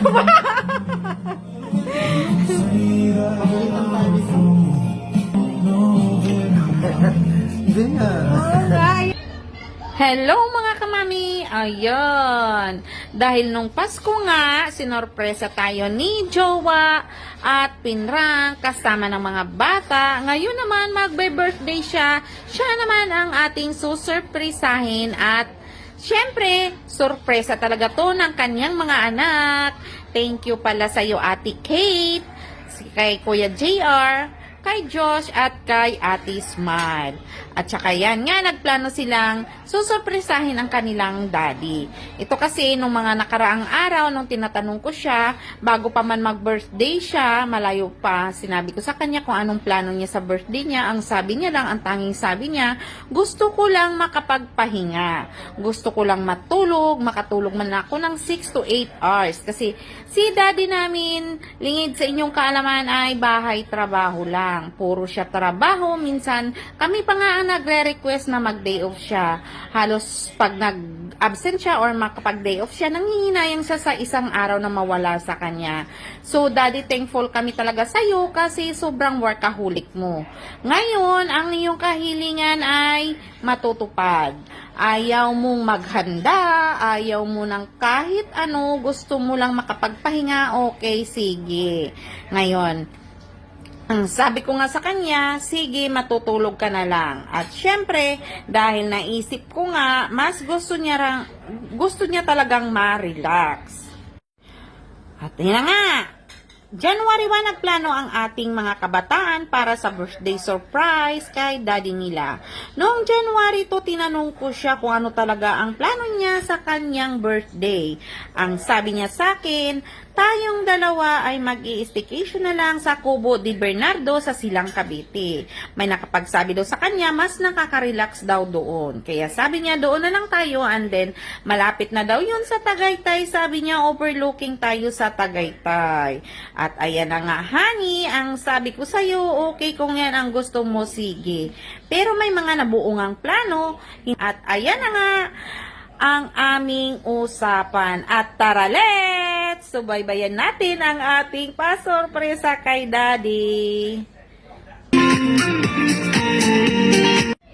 Hello mga kamami! Ayun! Dahil nung Pasko nga, sinorpresa tayo ni Jowa at Pinrang kasama ng mga bata. Ngayon naman magbe-birthday siya. Siya naman ang ating susurpresahin at syempre, sorpresa talaga to ng kanyang mga anak. Thank you pala sa iyo Ate Kate, kay Kuya JR, kay Josh at kay Ate Smile. At saka yan nga, nagplano silang susurpresahin ang kanilang daddy. Ito kasi nung mga nakaraang araw, nung tinatanong ko siya, bago pa man mag-birthday siya, malayo pa, sinabi ko sa kanya kung anong plano niya sa birthday niya. Ang sabi niya lang, ang tanging sabi niya, gusto ko lang makapagpahinga. Gusto ko lang matulog, makatulog man ako ng 6 to 8 hours. Kasi si daddy namin, lingid sa inyong kaalaman ay bahay trabaho lang. Puro siya trabaho. Minsan, kami pa nga ang nagre-request na mag-day off siya. Halos pag nag-absent siya or makapag-day off siya, nangihinayang siya sa isang araw na mawala sa kanya. So, daddy, thankful kami talaga sa'yo kasi sobrang workaholic mo. Ngayon, ang iyong kahilingan ay matutupad. Ayaw mong maghanda, ayaw mo ng kahit ano, gusto mo lang makapagpahinga, okay, sige. Ngayon, sabi ko nga sa kanya, sige, matutulog ka na lang. At syempre, dahil naisip ko nga, mas gusto niya, rang, gusto niya talagang ma-relax. At yun na nga, January 1 nagplano ang ating mga kabataan para sa birthday surprise kay daddy nila. Noong January 2, tinanong ko siya kung ano talaga ang plano niya sa kanyang birthday. Ang sabi niya sa akin, tayong dalawa ay mag staycation na lang sa Kubo di Bernardo sa Silang Cavite. May nakapagsabi daw sa kanya, mas nakaka-relax daw doon. Kaya sabi niya, doon na lang tayo and then malapit na daw yun sa Tagaytay. Sabi niya, overlooking tayo sa Tagaytay. At ayan na nga, honey, ang sabi ko sa'yo, okay kung yan ang gusto mo, sige. Pero may mga nabuungang plano. At ayan na nga, ang aming usapan. At tara, let's! Subaybayan natin ang ating pasorpresa kay Daddy.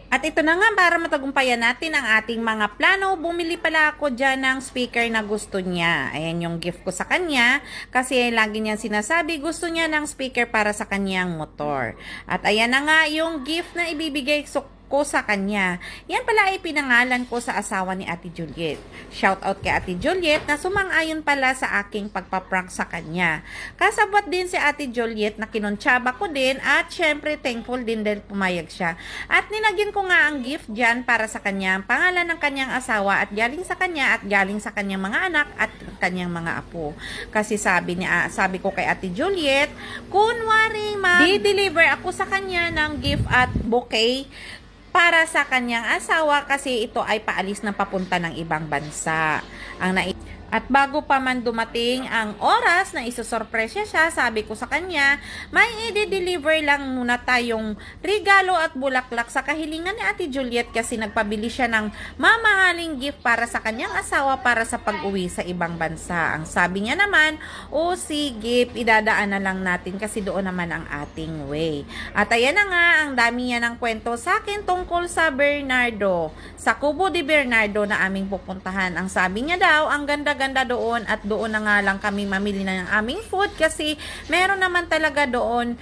At ito na nga, para matagumpayan natin ang ating mga plano, bumili pala ako dyan ng speaker na gusto niya. Ayan yung gift ko sa kanya, kasi lagi niyang sinasabi, gusto niya ng speaker para sa kanyang motor. At ayan na nga yung gift na ibibigay so, ko sa kanya. Yan pala ay pinangalan ko sa asawa ni Ate Juliet. Shout out kay Ate Juliet na sumang-ayon pala sa aking pagpaprank sa kanya. Kasabot din si Ate Juliet na kinontsaba ko din at syempre thankful din dahil pumayag siya. At ninagyan ko nga ang gift dyan para sa kanya, ang pangalan ng kanyang asawa at galing sa kanya at galing sa kanyang mga anak at kanyang mga apo. Kasi sabi niya, sabi ko kay Ate Juliet, kunwari ma, di-deliver ako sa kanya ng gift at bouquet para sa kanyang asawa kasi ito ay paalis na papunta ng ibang bansa. Ang nai- at bago pa man dumating ang oras na isusurpresya siya, sabi ko sa kanya, may i-deliver lang muna tayong regalo at bulaklak sa kahilingan ni Ate Juliet kasi nagpabili siya ng mamahaling gift para sa kanyang asawa para sa pag-uwi sa ibang bansa. Ang sabi niya naman, o sige, idadaan na lang natin kasi doon naman ang ating way. At ayan na nga, ang dami niya ng kwento sa akin tungkol sa Bernardo, sa Kubo de Bernardo na aming pupuntahan. Ang sabi niya daw, ang ganda-ganda doon at doon na nga lang kami mamili na ng aming food kasi meron naman talaga doon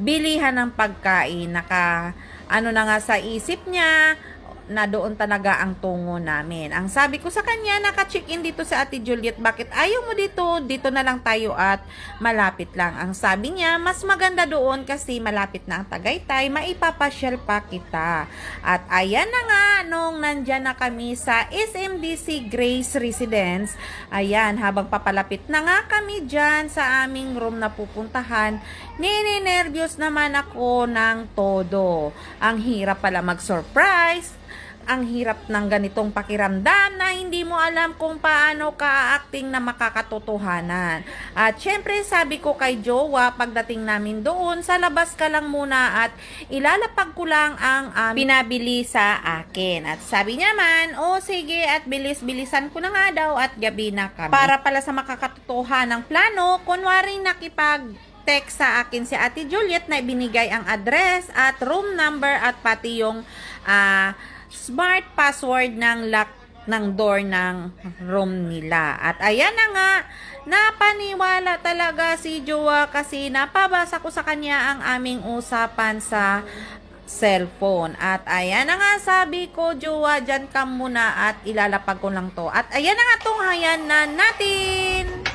bilihan ng pagkain. Naka, ano na nga sa isip niya, na doon talaga ang tungo namin. Ang sabi ko sa kanya, naka-check-in dito sa Ate Juliet, bakit ayaw mo dito? Dito na lang tayo at malapit lang. Ang sabi niya, mas maganda doon kasi malapit na ang Tagaytay, maipapasyal pa kita. At ayan na nga, nung nandyan na kami sa SMDC Grace Residence, ayan, habang papalapit na nga kami dyan sa aming room na pupuntahan, nininervyos naman ako ng todo. Ang hirap pala mag-surprise ang hirap ng ganitong pakiramdam na hindi mo alam kung paano ka-acting na makakatotohanan. At syempre sabi ko kay Jowa pagdating namin doon, sa labas ka lang muna at ilalapag ko lang ang um, pinabili sa akin. At sabi niya man, oh sige at bilis-bilisan ko na nga daw at gabi na kami. Para pala sa makakatotohanan ng plano, kunwari nakipag text sa akin si Ate Juliet na ibinigay ang address at room number at pati yung ah, smart password ng lock ng door ng room nila. At ayan na nga, napaniwala talaga si Jowa kasi napabasa ko sa kanya ang aming usapan sa cellphone. At ayan na nga sabi ko, Jowa, dyan ka muna at ilalapag ko lang to. At ayan na nga tunghayan na natin!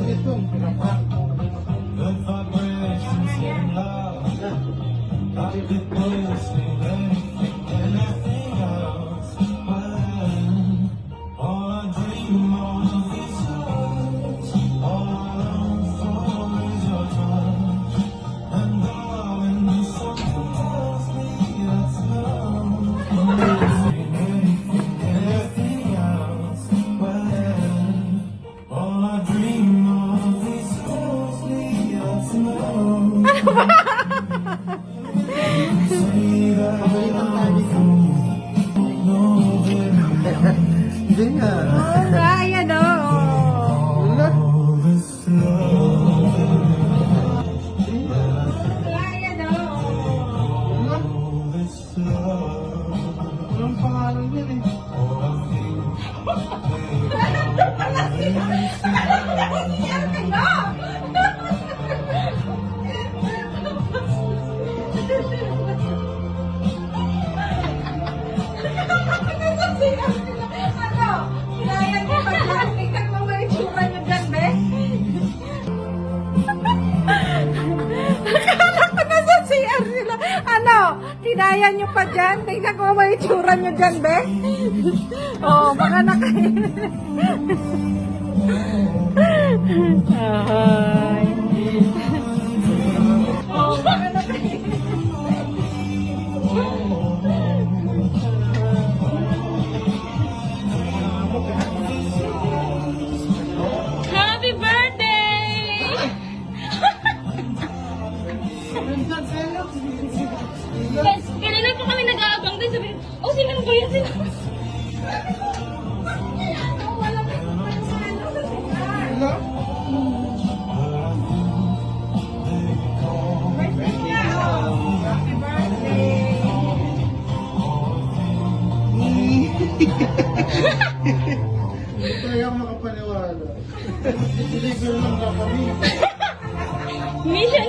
de Tingnan ko ba yung tsura niyo dyan, be? Oo, oh, baka nakaya. Ay. Oh, baka nakaya. Happy birthday! Yes, kanina po kami nag-aabang din sinanggayan sila. Hindi kaya makapaniwala. Deliver lang na kami. Mission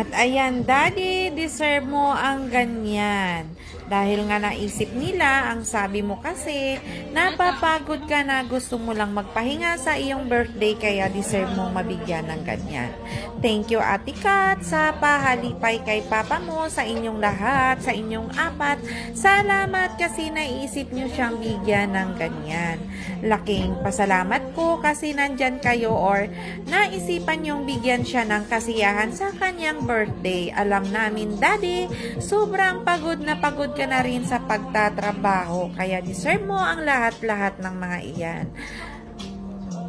At ayan, Daddy, deserve mo ang ganyan. Dahil nga naisip nila, ang sabi mo kasi, napapagod ka na gusto mo lang magpahinga sa iyong birthday kaya deserve mong mabigyan ng ganyan. Thank you, Ate Kat, sa pahalipay kay Papa mo, sa inyong lahat, sa inyong apat. Salamat kasi naisip niyo siyang bigyan ng ganyan. Laking pasalamat ko kasi nandyan kayo or naisipan niyong bigyan siya ng kasiyahan sa kanyang birthday. Alam namin, Daddy, sobrang pagod na pagod ka na rin sa pagtatrabaho kaya deserve mo ang lahat-lahat ng mga iyan.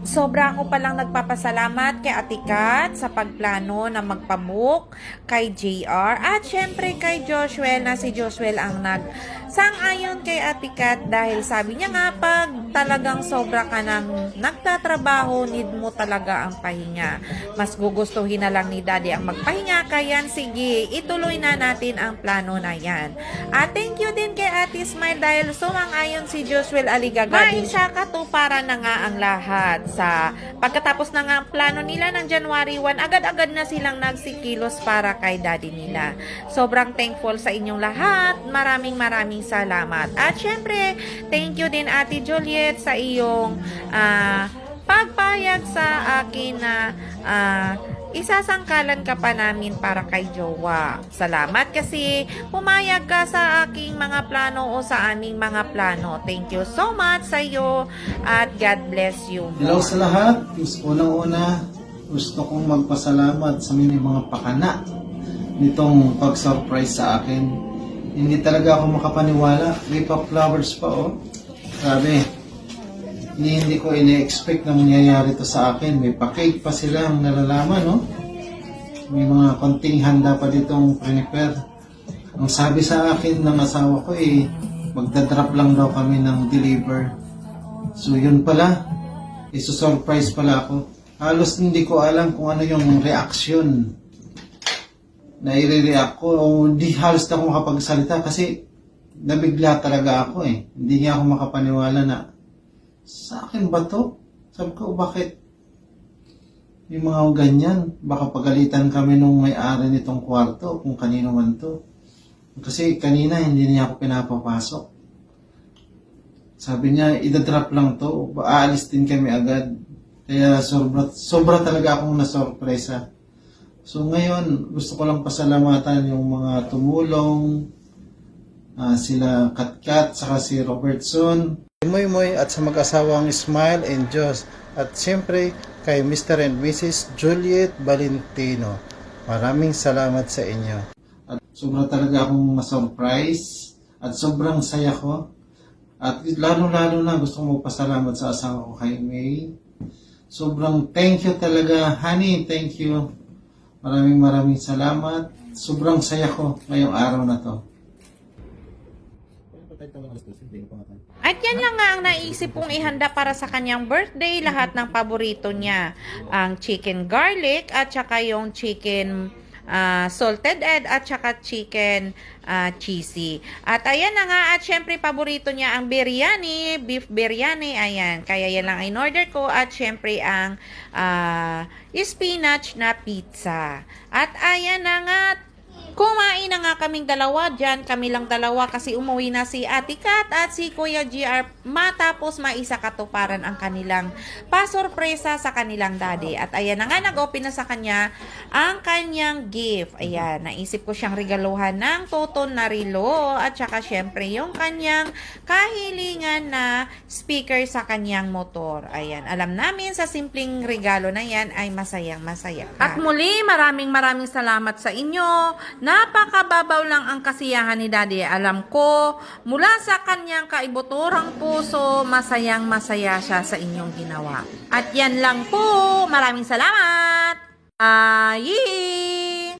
Sobra ako palang nagpapasalamat kay Ate Kat sa pagplano na magpabook kay JR at syempre kay Joshua na si Joshua ang nag sang-ayon kay Ate Kat dahil sabi niya nga pag talagang sobra ka nang nagtatrabaho need mo talaga ang pahinga. Mas gugustuhin na lang ni Daddy ang magpahinga kaya sige ituloy na natin ang plano na yan. At thank you din kay Ate Smile dahil sumang-ayon si Joshua Aligaga din siya katuparan na nga ang lahat sa pagkatapos na nga ang plano nila ng January 1 agad-agad na silang nagsikilos para kay daddy nila sobrang thankful sa inyong lahat maraming maraming salamat at syempre thank you din Ate Juliet sa iyong ah, pagpayag sa akin na ah, isasangkalan ka pa namin para kay Jowa. Salamat kasi pumayag ka sa aking mga plano o sa aming mga plano. Thank you so much sa iyo at God bless you Hello sa lahat. Unang-una, gusto kong magpasalamat sa mga pakana nitong pag-surprise sa akin. Hindi talaga ako makapaniwala. Of flowers pa, oh. Grabe. Hindi, hindi ko ini-expect na mangyayari to sa akin. May pa-cake pa silang nalalaman, no? May mga konting handa pa ditong prepare. Ang sabi sa akin ng asawa ko, eh, magdadrop lang daw kami ng deliver. So yun pala, iso-surprise pala ako. Halos hindi ko alam kung ano yung reaction na i-react ko. O hindi halos na ako makapagsalita kasi nabigla talaga ako eh. Hindi niya ako makapaniwala na sa akin ba to? Sabi ko, bakit yung mga ganyan? Baka pagalitan kami nung may-ari nitong kwarto kung kanino man to. Kasi kanina hindi niya ako pinapapasok. Sabi niya, idadrop lang to. Aalis din kami agad. Kaya sobra, sobra talaga akong nasorpresa. So ngayon, gusto ko lang pasalamatan yung mga tumulong, ah, sila Katkat, saka si Robertson, Moy Moy at sa mag-asawang Smile and Joss. At siyempre kay Mr. and Mrs. Juliet Valentino. Maraming salamat sa inyo. At sobra talaga akong ma-surprise at sobrang saya ko. At lalo-lalo na gusto kong magpasalamat sa asawa ko kay May. Sobrang thank you talaga, honey, thank you. Maraming maraming salamat. Sobrang saya ko ngayong araw na to. At yan lang nga ang naisip kong ihanda para sa kanyang birthday, lahat ng paborito niya. Ang chicken garlic at saka yung chicken ah, salted egg at saka chicken ah, cheesy. At ayan na nga, at syempre paborito niya ang biryani, beef biryani, ayan. Kaya yan lang in order ko at syempre ang ah, spinach na pizza. At ayan na nga, Kumain na nga kaming dalawa dyan, kami lang dalawa kasi umuwi na si Ate Kat at si Kuya GR matapos maisa katuparan ang kanilang pasorpresa sa kanilang daddy. At ayan na nga, nag-open na sa kanya ang kanyang gift. Ayan, naisip ko siyang regaluhan ng toton na relo at saka syempre yung kanyang kahilingan na speaker sa kanyang motor. Ayan, alam namin sa simpleng regalo na yan ay masayang masaya ka. At muli, maraming maraming salamat sa inyo. Napakababaw lang ang kasiyahan ni Daddy. Alam ko, mula sa kanyang kaibuturang puso, masayang masaya siya sa inyong ginawa. At yan lang po. Maraming salamat. Ayi!